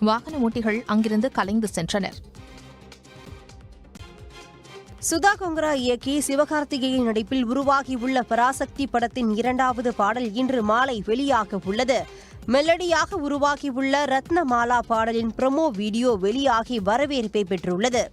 வாகன ஓட்டிகள் அங்கிருந்து கலைந்து சென்றனர். சுதா கொங்கரா இயக்கி சிவகார்த்திகேயன் நடிப்பில் உருவாகியுள்ள பராசக்தி படத்தின் இரண்டாவது பாடல் இன்று மாலை வெளியாக உள்ளது. மெலடியாக உருவாகியுள்ள ரத்னமாலா பாடலின் ப்ரொமோ வீடியோ வெளியாகி வரவேற்பை பெற்றுள்ளது.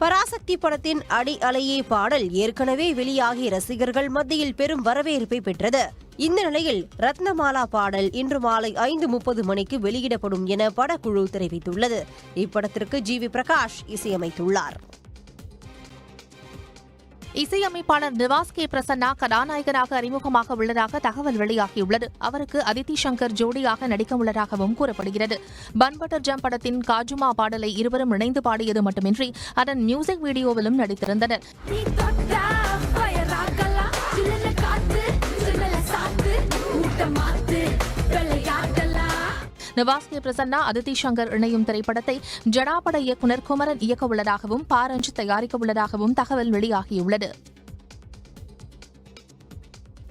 பராசக்தி படத்தின் அடி அலையே பாடல் ஏற்கனவே வெளியாகி ரசிகர்கள் மத்தியில் பெரும் வரவேற்பை பெற்றது. இந்த நிலையில் ரத்னமாலா பாடல் இன்று மாலை ஐந்து முப்பது மணிக்கு வெளியிடப்படும் என படக்குழு தெரிவித்துள்ளது. இப்படத்திற்கு ஜி வி பிரகாஷ் இசையமைத்துள்ளார். இசையமைப்பாளர் நிவாஸ் கே. பிரசன்னா கதாநாயகனாக அறிமுகமாக உள்ளதாக தகவல் வெளியாகியுள்ளது. அவருக்கு அதித்தி சங்கர் ஜோடியாக நடிக்க உள்ளதாகவும் கூறப்படுகிறது. பன் பட்டர் ஜம் படத்தின் காஜுமா பாடலை இருவரும் இணைந்து பாடியது மட்டுமின்றி அதன் மியூசிக் வீடியோவிலும் நடித்திருந்தனர். நிவாஸ் கே பிரசன்னா அதித்தி சங்கர் இணையும் திரைப்படத்தை ஜடாபட இயக்குநர் குமரன் இயக்க உள்ளதாகவும் பா தயாரிக்க உள்ளதாகவும் தகவல் வெளியாகியுள்ளது.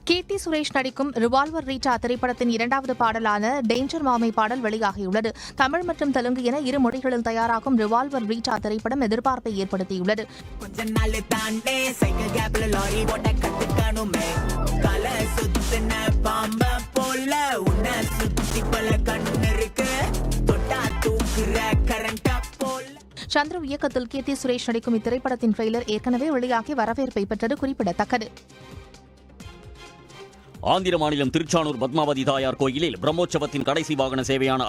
கீர்த்தி சுரேஷ் நடிக்கும் ரிவால்வர் ரீட்டா திரைப்படத்தின் இரண்டாவது பாடலான டேஞ்சர் மாமை பாடல் வெளியாகியுள்ளது. தமிழ் மற்றும் தெலுங்கு என இரு மொழிகளில் தயாராகும் ரிவால்வர் ரீட்டா திரைப்படம் எதிர்பார்ப்பை ஏற்படுத்தியுள்ளது. சந்திரு இயக்கத்தில் கீர்த்தி சுரேஷ் நடிக்கும் இத்திரைப்படத்தின் ட்ரெய்லர் ஏற்கனவே வெளியாகி வரவேற்பை பெற்றது குறிப்பிடத்தக்கது. ஆந்திர மாநிலம் திருச்சானூர் பத்மாவதி தாயார் கோயிலில் பிரம்மோற்சவத்தின் கடைசி வாகன சேவையான